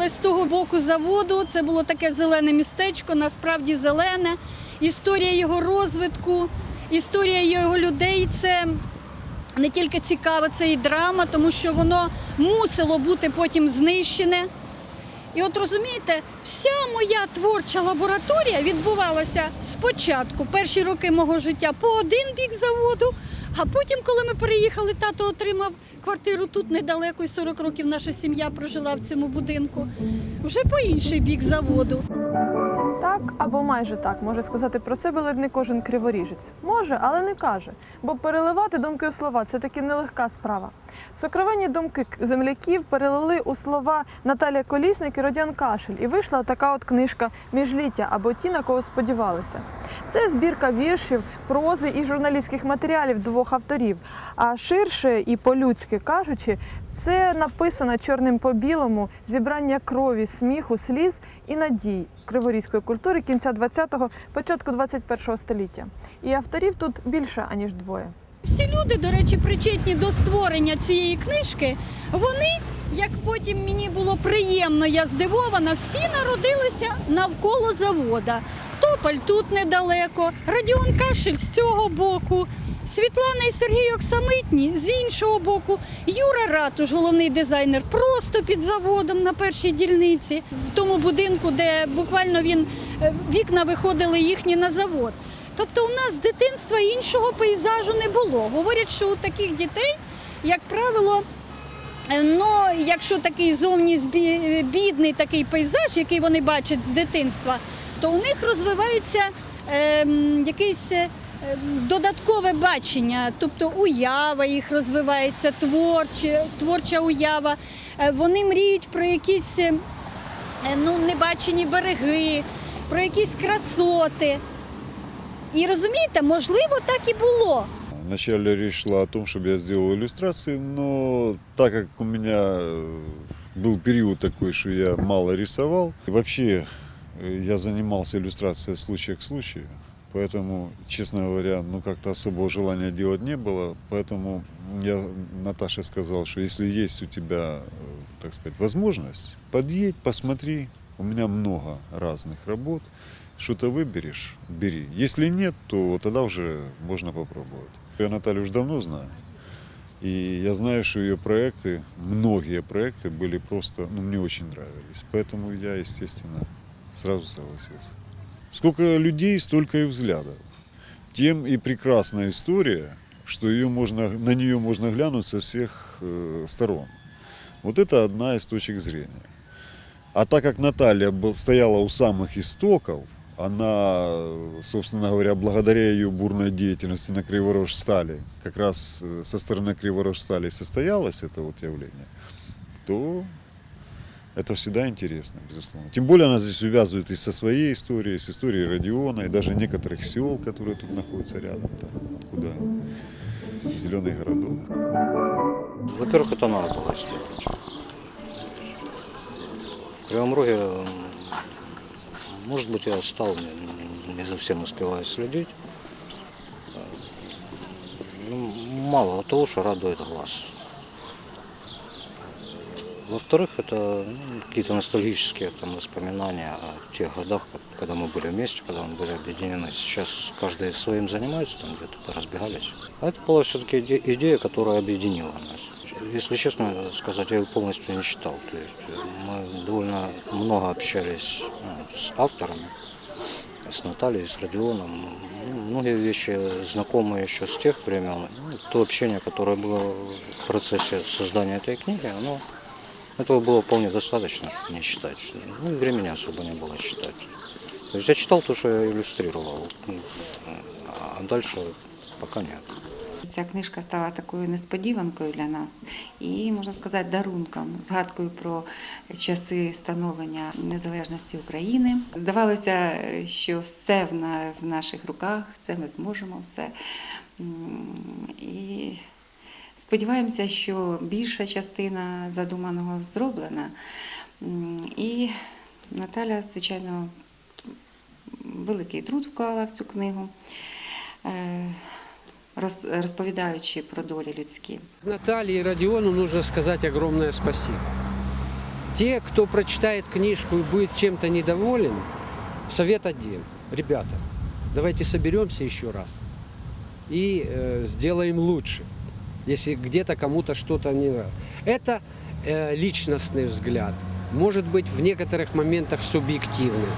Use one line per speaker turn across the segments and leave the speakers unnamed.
але з того боку заводу це було таке зелене містечко, насправді зелене. Історія його розвитку, історія його людей це не тільки цікаво, це і драма, тому що воно мусило бути потім знищене. І от розумієте, вся моя творча лабораторія відбувалася спочатку, перші роки мого життя по один бік заводу, а потім, коли ми переїхали, тато отримав квартиру тут недалеко, і 40 років наша сім'я прожила в цьому будинку, вже по інший бік заводу.
Так або майже так може сказати про себе ледь не кожен криворіжець. Може, але не каже. Бо переливати думки у слова це таки нелегка справа. Сокровенні думки земляків перелили у слова Наталія Колісник і Родіон Кашель. І вийшла така от книжка Міжліття або ті, на кого сподівалися. Це збірка віршів, прози і журналістських матеріалів двох авторів. А ширше і по-людськи кажучи, це написано чорним по білому зібрання крові, сміху, сліз і надій криворізької культури кінця 20-го, початку 21-го століття. І авторів тут більше аніж двоє.
Всі люди, до речі, причетні до створення цієї книжки. Вони, як потім мені було приємно, я здивована, всі народилися навколо завода. Тополь тут недалеко, Радіон Кашель з цього боку, Світлана і Сергій Оксамитні з іншого боку, Юра Ратуш, головний дизайнер, просто під заводом на першій дільниці, в тому будинку, де буквально він е, вікна виходили їхні на завод. Тобто у нас з дитинства іншого пейзажу не було. Говорять, що у таких дітей, як правило, е, ну, якщо такий зовні бідний такий пейзаж, який вони бачать з дитинства, то у них розвивається ем, якийсь е, ем, додаткове бачення, тобто уява їх розвивається, творче, творча уява. Е, Вони мріють про якісь е, ну, небачені береги, про якісь красоти. І розумієте, можливо, так і було.
Вначале речь шла о том, чтобы я сделал иллюстрации, но так как у меня э, был период такой, что я мало рисовал, и вообще э, Я занимался иллюстрацией случая к случаю, поэтому, честно говоря, ну как-то особого желания делать не было, поэтому я Наташе сказал, что если есть у тебя, э, так сказать, возможность, подъедь, посмотри, у меня много разных работ, что-то выберешь, бери. Если нет, то тогда уже можно попробовать. Я Наталью уже давно знаю. И я знаю, что ее проекты, многие проекты были просто, ну, мне очень нравились. Поэтому я, естественно, сразу согласился. Сколько людей, столько и взглядов. Тем и прекрасная история, что ее можно, на нее можно глянуть со всех э, сторон. Вот это одна из точек зрения. А так как Наталья был, стояла у самых истоков, она, собственно говоря, благодаря ее бурной деятельности на Криворожстале, как раз э, со стороны Криворожстали состоялось это вот явление, то это всегда интересно, безусловно. Тем более она здесь увязывает и со своей историей, с историей Родиона, и даже некоторых сел, которые тут находятся рядом, там, откуда зеленый городок.
Во-первых, это надо было сделать. В Кривом Роге, может быть, я устал, не, не совсем успеваю следить. Ну, мало того, что радует глаз. Во-вторых, это ну, какие-то ностальгические там, воспоминания о тех годах, как- когда мы были вместе, когда мы были объединены. Сейчас каждый своим занимается, там где-то поразбегались. А это была все-таки идея, которая объединила нас. Если честно сказать, я ее полностью не читал. То есть э, мы довольно много общались ну, с авторами, с Натальей, с Родионом. Ну, Многие вещи знакомы еще с тех времен. Ну, то общение, которое было в процессе создания этой книги, оно этого было вполне достаточно, чтобы не читать. Ну и времени особо не было читать. То есть я читал то, что я иллюстрировал, Ну, а дальше пока нет.
Ця книжка стала такою несподіванкою для нас і, можна сказати, дарунком, згадкою про часи становлення незалежності України. Здавалося, що все в на- в наших руках, все ми зможемо, все. М, І сподіваємося, що більша частина задуманого зроблена. І Наталя, звичайно, великий труд вклала в цю книгу. Е, роз- розповідаючи про долі людські.
Наталье и Родиону нужно сказать огромное спасибо. Те, кто прочитает книжку и будет чем-то недоволен, совет один. Ребята, давайте соберемся еще раз и э, сделаем лучше, если где-то кому-то что-то не нравится. Это э, личностный взгляд, может быть в некоторых моментах субъективный.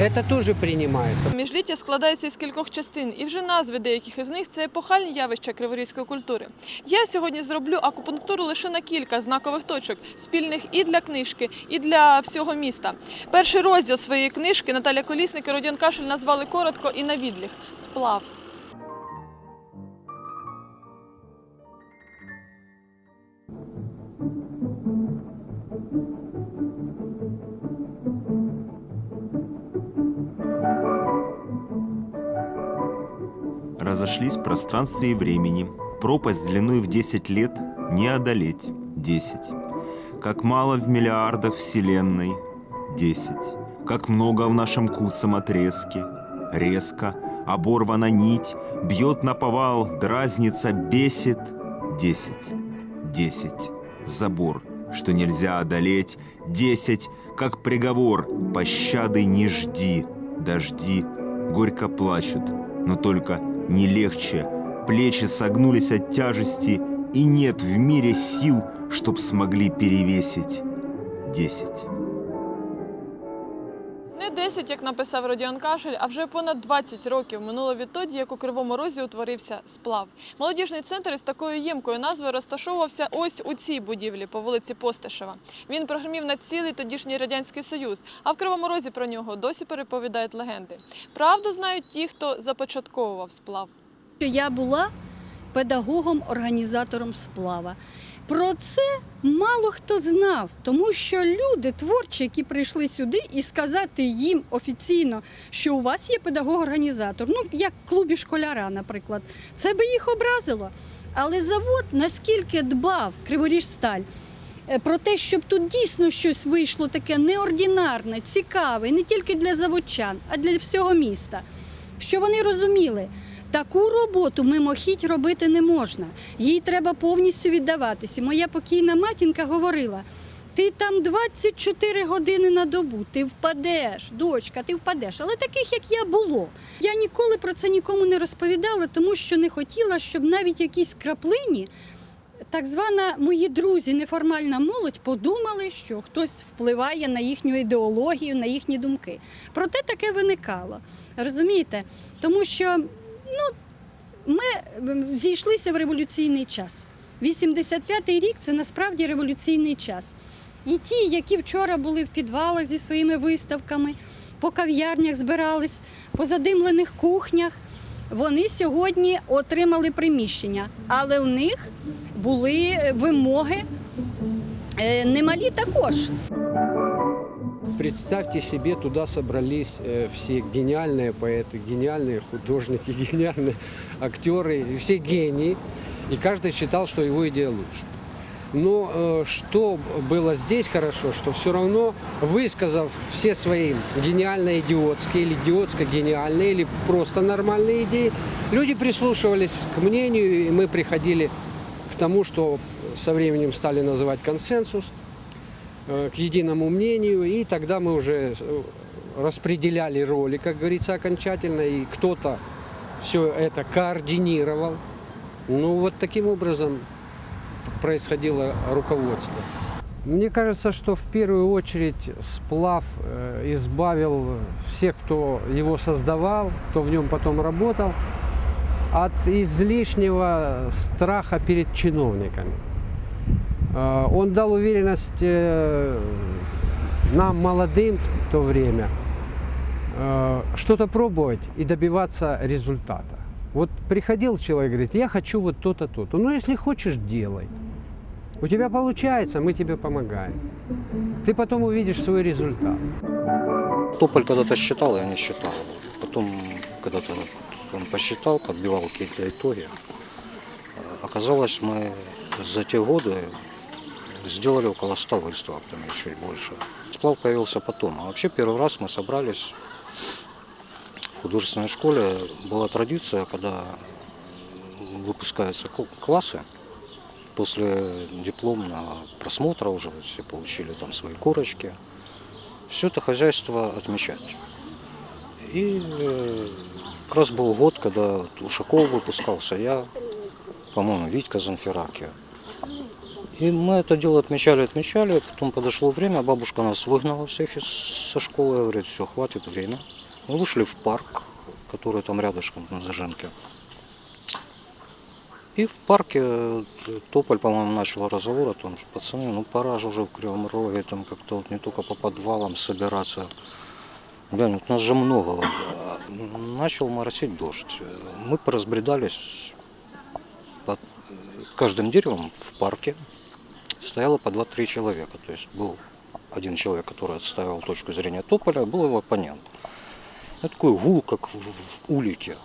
Это тоже принимается.
Міжліття складається із кількох частин, і вже назви деяких із них це епохальні явища криворізької культури. Я сьогодні зроблю акупунктуру лише на кілька знакових точок, спільних і для книжки, і для всього міста. Перший розділ своєї книжки Наталя Колісник і Родіон Кашель назвали коротко і на відліг сплав.
Разошлись в пространстве и времени. Пропасть длиной в 10 лет не одолеть. 10. Как мало в миллиардах вселенной. 10. Как много в нашем куцом отрезке. Резко, оборвана нить, бьет на повал, дразнится, бесит. 10. 10. Забор, что нельзя одолеть. 10. Как приговор, пощады не жди. Дожди горько плачут, но только не легче. Плечи согнулись от тяжести, и нет в мире сил, чтоб смогли перевесить. Десять.
Не 10, як написав Родіон Кашель, а вже понад 20 років минуло відтоді, як у Кривому Розі утворився сплав. Молодіжний центр із такою ємкою назвою розташовувався ось у цій будівлі по вулиці Постишева. Він прогремів на цілий тодішній радянський союз. А в Кривому Розі про нього досі переповідають легенди. Правду знають ті, хто започатковував сплав.
я була педагогом-організатором сплава. Про це мало хто знав, тому що люди творчі, які прийшли сюди, і сказати їм офіційно, що у вас є педагог-організатор, ну як в клубі школяра, наприклад, це би їх образило. Але завод наскільки дбав Криворіжсталь е, про те, щоб тут дійсно щось вийшло таке неординарне, цікаве, не тільки для заводчан, а для всього міста. Що вони розуміли, таку роботу мимохідь робити не можна. Їй треба повністю віддаватися. Моя покійна матінка говорила: ти там 24 години на добу, ти впадеш, дочка, ти впадеш. Але таких, як я, було. Я ніколи про це нікому не розповідала, тому що не хотіла, щоб навіть якісь краплині. Так звана мої друзі, неформальна молодь, подумали, що хтось впливає на їхню ідеологію, на їхні думки. Проте таке виникало. Розумієте? Тому що ну, ми зійшлися в революційний час. 85-й рік це насправді революційний час. І ті, які вчора були в підвалах зі своїми виставками, по кав'ярнях збирались, по задимлених кухнях, вони сьогодні отримали приміщення, але в них були е, вимоги е, немалі також.
Представьте себе, туда собрались э, все гениальные поэты, гениальные художники, гениальные актеры, все гении. И каждый считал, что его идея лучше. Но э, что было здесь хорошо, что все равно, высказав все свои гениально-идиотские или идиотско-гениальные, или просто нормальные идеи, люди прислушивались к мнению, и мы приходили к тому, что со временем стали называть консенсус – к единому мнению, и тогда мы уже э, распределяли роли, как говорится, окончательно, и кто-то все это координировал. Ну, вот таким образом происходило руководство. Мне кажется, что в первую очередь сплав э, избавил всех, кто его создавал, кто в нем потом работал, от излишнего страха перед чиновниками. Э, Он дал уверенность э, нам, молодым в то время, э, что-то пробовать и добиваться результата. Вот приходил человек, говорит, я хочу вот то-то, то-то. Ну, если хочешь, делай. У тебя получается, мы тебе помогаем. Ты потом увидишь свой результат.
Тополь когда-то считал, я не считал. Потом когда-то он посчитал, подбивал какие-то итоги. Оказалось, мы за те годы сделали около 100 выставок, там или чуть больше. Сплав появился потом. А вообще первый раз мы собрались в художественной школе. Была традиция, когда выпускаются кл- классы, после дипломного просмотра уже все получили там свои корочки, все это хозяйство отмечать. И э, как раз был год, когда Ушаков выпускался, я, по-моему, Витька Занферакия. И мы это дело отмечали, отмечали, потом подошло время, бабушка нас выгнала всех из, со школы, говорит, все, хватит время. Мы вышли в парк, который там рядышком на Заженке. И в парке э, Тополь, по-моему, начал разговор о том, что пацаны, ну пора же уже в Кривом Роге там как-то вот не только по подвалам собираться. Глянь, вот нас же много. Начал моросить дождь. Мы поразбредались под каждым деревом в парке. Стояло по 2-3 человека. То есть был один человек, который отстаивал точку зрения Тополя, а был его оппонент. Это такой гул, как в, в улике.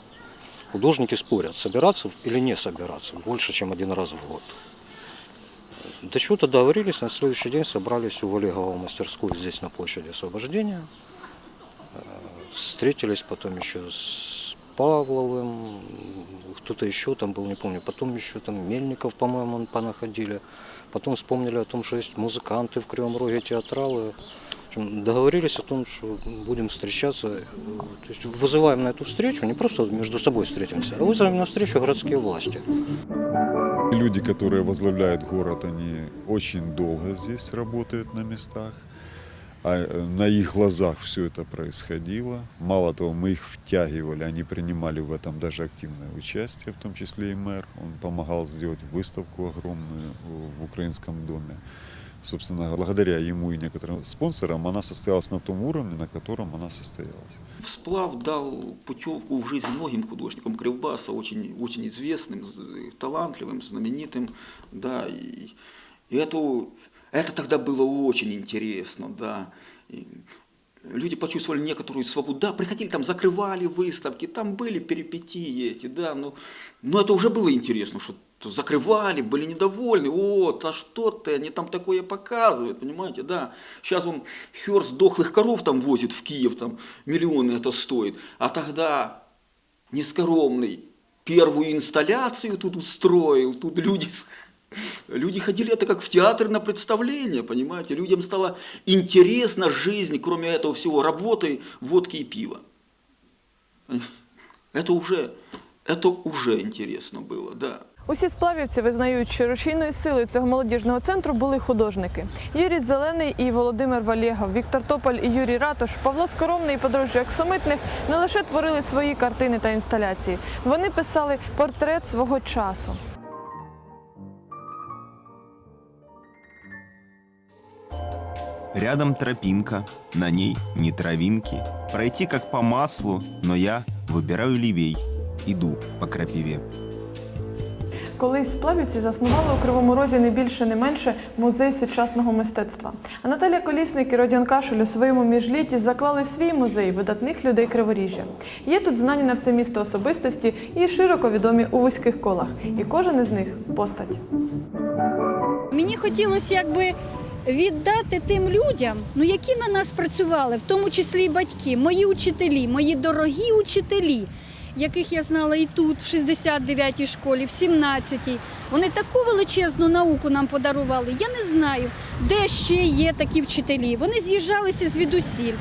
Художники спорят, собираться или не собираться, больше, чем один раз в год. До чего-то договорились, на следующий день собрались у Валегова мастерскую здесь на площади Освобождения. Э, Встретились потом еще с Павловым, кто-то еще там был, не помню. Потом еще там Мельников, по-моему, понаходили. Потом вспомнили о том, что есть музыканты в Кривом Роге, театралы. В общем, Договорились о том, что будем встречаться, э, то есть вызываем на эту встречу, не просто между собой встретимся, а вызовем на встречу городские власти.
Люди, которые возглавляют город, они очень долго здесь работают на местах. А э, на их глазах все это происходило. Мало того, мы их втягивали, они принимали в этом даже активное участие, в том числе и мэр. Он помогал сделать выставку огромную в Украинском доме. Собственно, благодаря ему и некоторым спонсорам она состоялась на том уровне, на котором она состоялась.
Сплав дал путевку в жизнь многим художникам. Кривбаса очень, очень известным, з- талантливым, знаменитым. Да, и, и это, это тогда было очень интересно. Да. И люди почувствовали некоторую свободу. Да, приходили, там закрывали выставки, там были перипетии эти, да, но, но это уже было интересно, что то закрывали, были недовольны, вот, а что ты, они там такое показывают, понимаете, да. Сейчас он херст дохлых коров там возит в Киев, там миллионы это стоит, а тогда нескоромный первую инсталляцию тут устроил, тут люди, люди ходили это как в театр на представление, понимаете, людям стало интересна жизнь, кроме этого всего, работы, водки и пива. Это уже, это уже интересно было, да.
Усі сплавівці визнають, що рушійною силою цього молодіжного центру були художники: Юрій Зелений і Володимир Валєгов, Віктор Тополь і Юрій Ратуш, Павло Скоромний і подружжя Аксомитних не лише творили свої картини та інсталяції, вони писали портрет свого часу.
Рядом тропинка, на ней не травинки. Пройти как по маслу, но я выбираю левей. Иду по крапиве.
Колись сплавівці заснували у Кривому Розі не більше, не менше музей сучасного мистецтва. А Наталя Колісник і Родіон Кашель у своєму міжлітті заклали свій музей видатних людей Криворіжжя. Є тут знані на все місто особистості і широко відомі у вузьких колах. І кожен із них постать.
Мені хотілося якби віддати тим людям, ну які на нас працювали, в тому числі і батьки, мої учителі, мої дорогі учителі, яких я знала і тут, в 69-й школі, в 17-й. Вони таку величезну науку нам подарували. Я не знаю, де ще є такі вчителі. Вони з'їжджалися звідусіль.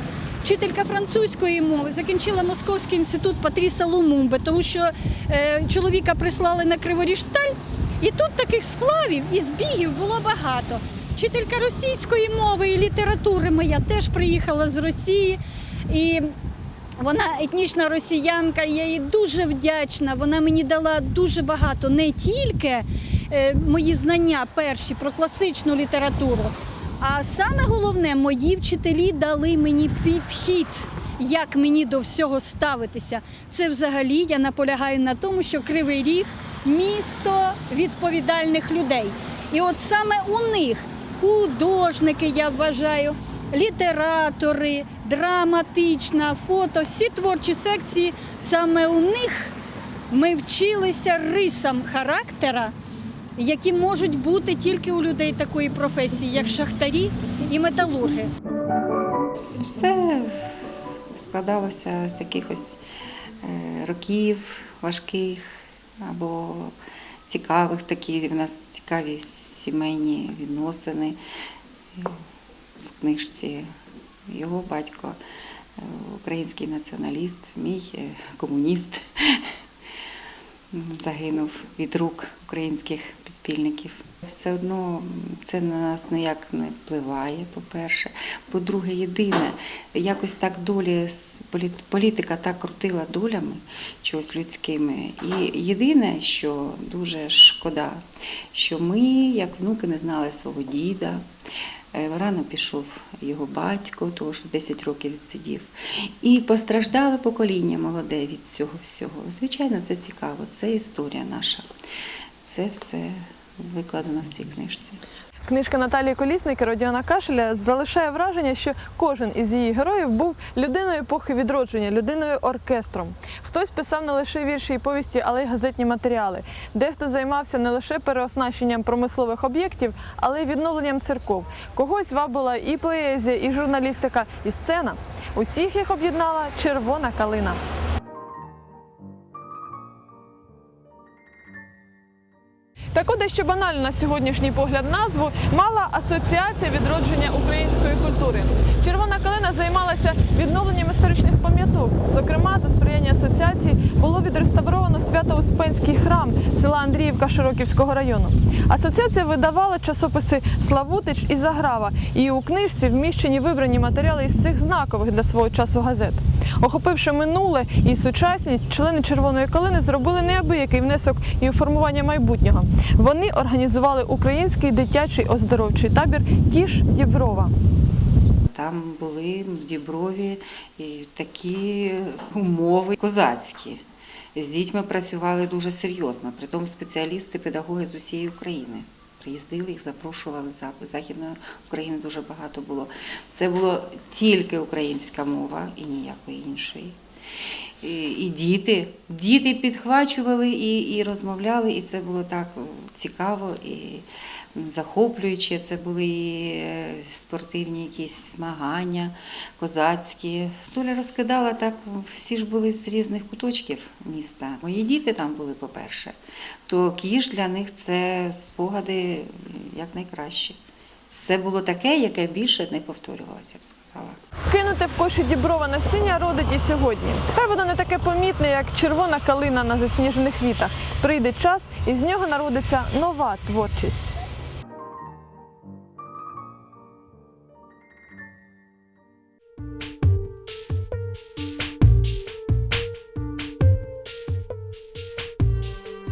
Вчителька французької мови закінчила Московський інститут Патріса Лумумби, тому що е, чоловіка прислали на Криворіжсталь, і тут таких сплавів і збігів було багато. Вчителька російської мови і літератури моя теж приїхала з Росії. І вона етнічна росіянка, я їй дуже вдячна. Вона мені дала дуже багато, не тільки е, мої знання перші про класичну літературу, а саме головне, мої вчителі дали мені підхід, як мені до всього ставитися. Це взагалі я наполягаю на тому, що Кривий Ріг місто відповідальних людей. І от саме у них художники, я вважаю, літератори, драматична, фото, всі творчі секції, саме у них ми вчилися рисам характера, які можуть бути тільки у людей такої професії, як шахтарі і металурги.
Все складалося з якихось е, років важких, або цікавих такі. В нас цікаві сімейні відносини в книжці. Його батько е, український націоналіст, мій е, комуніст. Загинув від рук українських підпільників. Все одно це на нас ніяк не впливає, по-перше. По-друге, єдине, якось так долі, політика так крутила долями чогось людськими. І єдине, що дуже шкода, що ми, як внуки, не знали свого діда. Е, Рано пішов його батько, того що 10 років відсидів. І постраждало покоління молоде від цього всього. Звичайно, це цікаво, це історія наша. Це все викладено в цій книжці.
Книжка Наталії Колісник Родіона Кашеля залишає враження, що кожен із її героїв був людиною епохи відродження, людиною оркестром. Хтось писав не лише вірші і повісті, але й газетні матеріали. Дехто займався не лише переоснащенням промислових об'єктів, але й відновленням церков. Когось вабила і поезія, і журналістика, і сцена. Усіх їх об'єднала червона калина. Таку дещо банальну на сьогоднішній погляд назву мала асоціація відродження української культури. Червона калина займалася відновленням історичних пам'яток. Зокрема, за сприяння асоціації було відреставровано Свято-Успенський храм села Андріївка Широківського району. Асоціація видавала часописи Славутич і Заграва. І у книжці вміщені вибрані матеріали із цих знакових для свого часу газет. Охопивши минуле і сучасність, члени Червоної калини зробили неабиякий внесок і у формування майбутнього. Вони організували український дитячий оздоровчий табір Кіш Діброва.
Там були в Діброві такі умови козацькі. З дітьми працювали дуже серйозно, притом спеціалісти, педагоги з усієї України. Приїздили, їх запрошували з Західної України дуже багато було. Це було тільки українська мова і ніякої іншої. І, діти, діти підхвачували і, і розмовляли, і це було так цікаво і захоплююче. Це були і е, спортивні якісь змагання, козацькі. Толя розкидала так, всі ж були з різних куточків міста. Мої діти там були, по-перше, то кіш для них це спогади як найкраще. Це було таке, яке більше не повторювалося, б сказала.
Кинуте в коші діброва насіння родить і сьогодні. Хай воно не таке помітне, як червона калина на засніжених вітах. Прийде час, і з нього народиться нова творчість.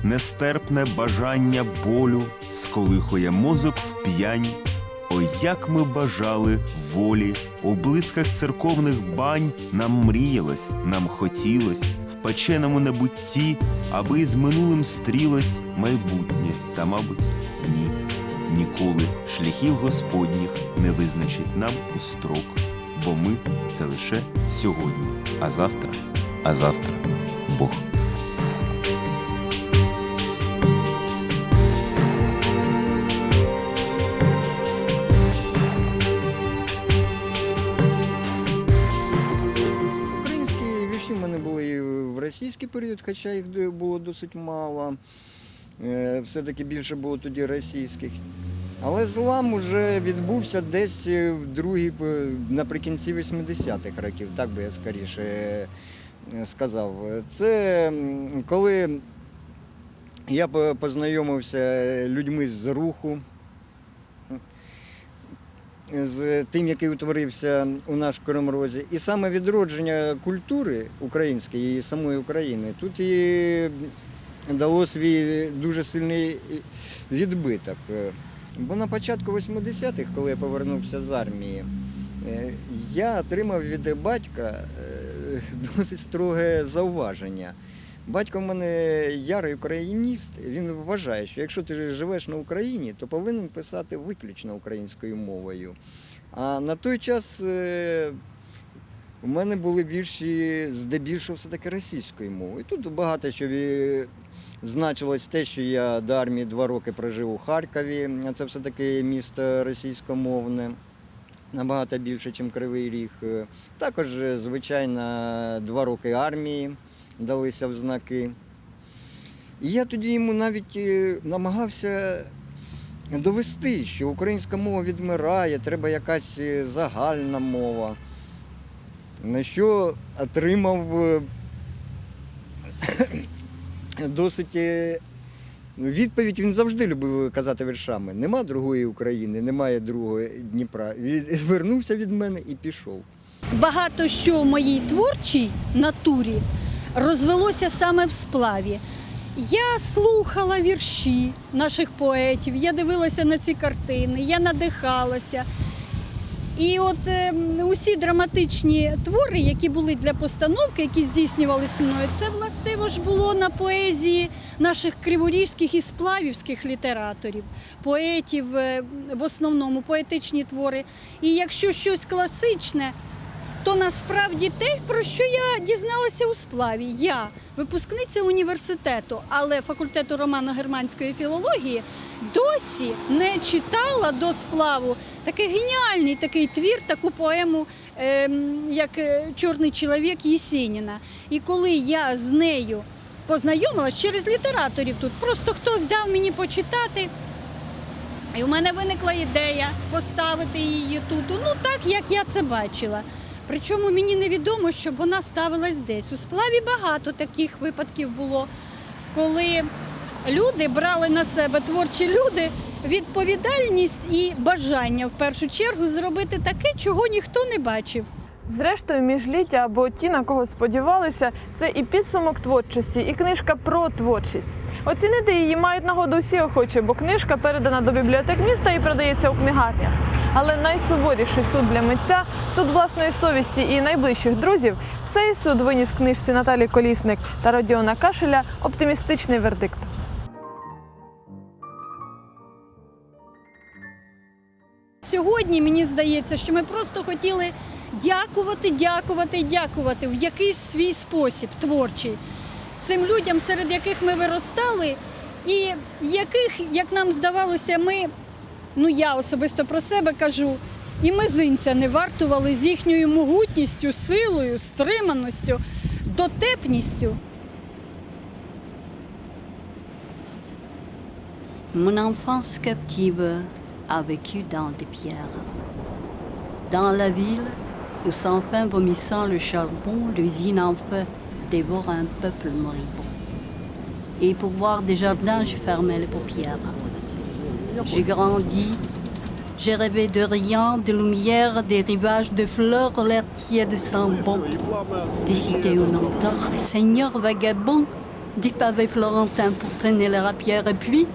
Нестерпне бажання болю сколихує мозок в п'янь. Ой, як ми бажали волі, у блисках церковних бань нам мріялось, нам хотілось в печеному небутті, аби з минулим стрілось майбутнє, та, мабуть, ні. Ніколи шляхів Господніх не визначить нам у строк, бо ми це лише сьогодні, а завтра, а завтра Бог.
Російський період, хоча їх було досить мало. Е, Все-таки більше було тоді російських. Але злам уже відбувся десь е, в другій, наприкінці 80-х років, так би я скоріше е, сказав. Це коли я по- познайомився людьми з руху, з тим, який утворився у наш Кримрозі. І саме відродження культури української і самої України тут і дало свій дуже сильний відбиток. Бо на початку 80-х, коли я повернувся з армії, е, я отримав від батька е, досить строге зауваження. Батько в мене ярий україніст. Він вважає, що якщо ти живеш на Україні, то повинен писати виключно українською мовою. А на той час е, у мене були вірші здебільшого все-таки російською мовою. Тут багато що значилось те, що я до армії два роки прожив у Харкові, а це все-таки місто російськомовне. Набагато більше, ніж Кривий Ріг. Також, е, звичайно, два роки армії далися в знаки. І я тоді йому навіть е, намагався довести, що українська мова відмирає, треба якась е, загальна мова. На що отримав е, досить відповідь. Він завжди любив казати віршами. Нема другої України, немає другого Дніпра. Він звернувся від мене і пішов.
Багато що в моїй творчій натурі розвелося саме в сплаві. Я слухала вірші наших поетів, я дивилася на ці картини, я надихалася. І от е, усі драматичні твори, які були для постановки, які здійснювалися мною, це властиво ж було на поезії наших криворізьких і сплавівських літераторів, поетів е, в основному поетичні твори. І якщо щось класичне, то насправді те, про що я дізналася у сплаві. Я випускниця університету, але факультету романо-германської філології досі не читала до сплаву такий геніальний такий твір, таку поему, ем, як е, Чорний чоловік Єсеніна. І коли я з нею познайомилась через літераторів тут, просто хтось дав мені почитати. І у мене виникла ідея поставити її тут, ну так, як я це бачила. Причому мені невідомо, щоб вона ставилась десь. У сплаві багато таких випадків було, коли люди брали на себе творчі люди відповідальність і бажання в першу чергу зробити таке, чого ніхто не бачив.
Зрештою, міжліття або ті, на кого сподівалися, це і підсумок творчості, і книжка про творчість. Оцінити її мають нагоду всі охочі, бо книжка передана до бібліотек міста і продається у книгарнях. Але найсуворіший суд для митця суд власної совісті і найближчих друзів. Цей суд виніс книжці Наталі Колісник та Родіона Кашеля оптимістичний вердикт.
Сьогодні мені здається, що ми просто хотіли дякувати, дякувати дякувати в якийсь свій спосіб творчий цим людям, серед яких ми виростали, і яких, як нам здавалося, ми, ну я особисто про себе кажу, і мизинця не вартували з їхньою могутністю, силою, стриманістю, дотепністю.
Mon enfance captive a vécu dans des pierres. Dans la ville, où sans fin vomissant le charbon, l'usine en feu dévore un peuple moribond. Et pour voir des jardins, je fermais les paupières. J'ai grandi, j'ai rêvé de rien, de lumière, des rivages de fleurs, l'air tiède sans bon, des cités l'on dort, et seigneurs vagabonds, des pavés florentins pour traîner les rapières, et puis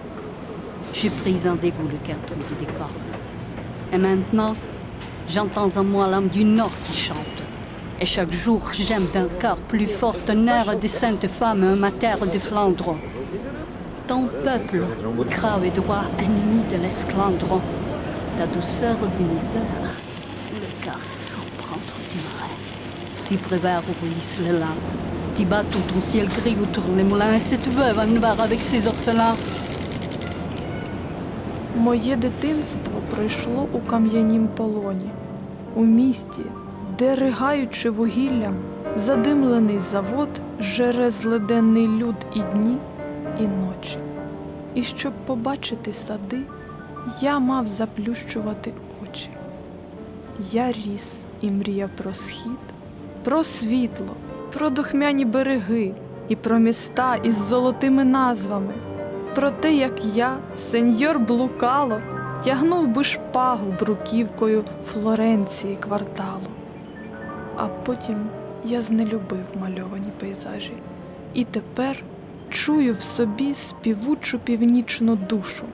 j'ai pris un dégoût le carton du décor. Et maintenant, j'entends en moi l'âme du Nord qui chante. Et chaque jour, j'aime d'un cœur plus fort un air de sainte femme, un mater de Flandre. Ton peuple, grave et droit, ennemi de l'esclandre, ta douceur de misère, le cœur se sent prendre du marais. Tes prévères roulissent les lames, tes bateaux, ton ciel gris autour les moulins, et cette veuve en noir avec ses orphelins.
Моє дитинство пройшло у кам'янім полоні, у місті, де, ригаючи вугіллям, задимлений завод жере злиденний люд і дні, і ночі. І щоб побачити сади, я мав заплющувати очі. Я ріс і мріяв про схід, про світло, про духмяні береги і про міста із золотими назвами про те, як я, сеньор Блукало, тягнув би шпагу бруківкою Флоренції кварталу. А потім я знелюбив мальовані пейзажі, і тепер чую в собі співучу північну душу,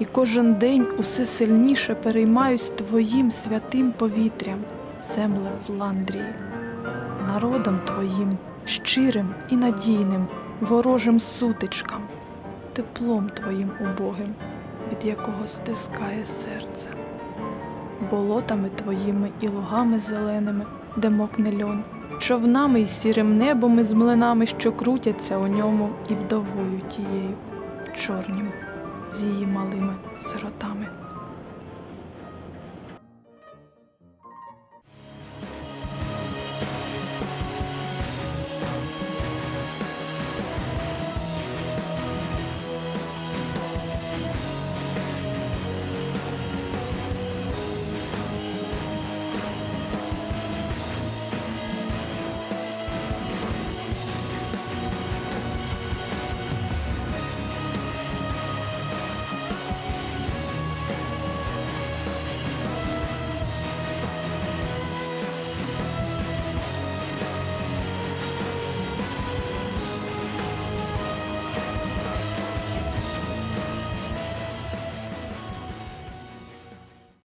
і кожен день усе сильніше переймаюсь твоїм святим повітрям, земле Фландрії, народом твоїм, щирим і надійним, ворожим сутичкам теплом твоїм убогим, від якого стискає серце, болотами твоїми і лугами зеленими, де мокне льон, човнами й сірим небом із млинами, що крутяться у ньому, і вдовою тією, чорнім, з її малими сиротами.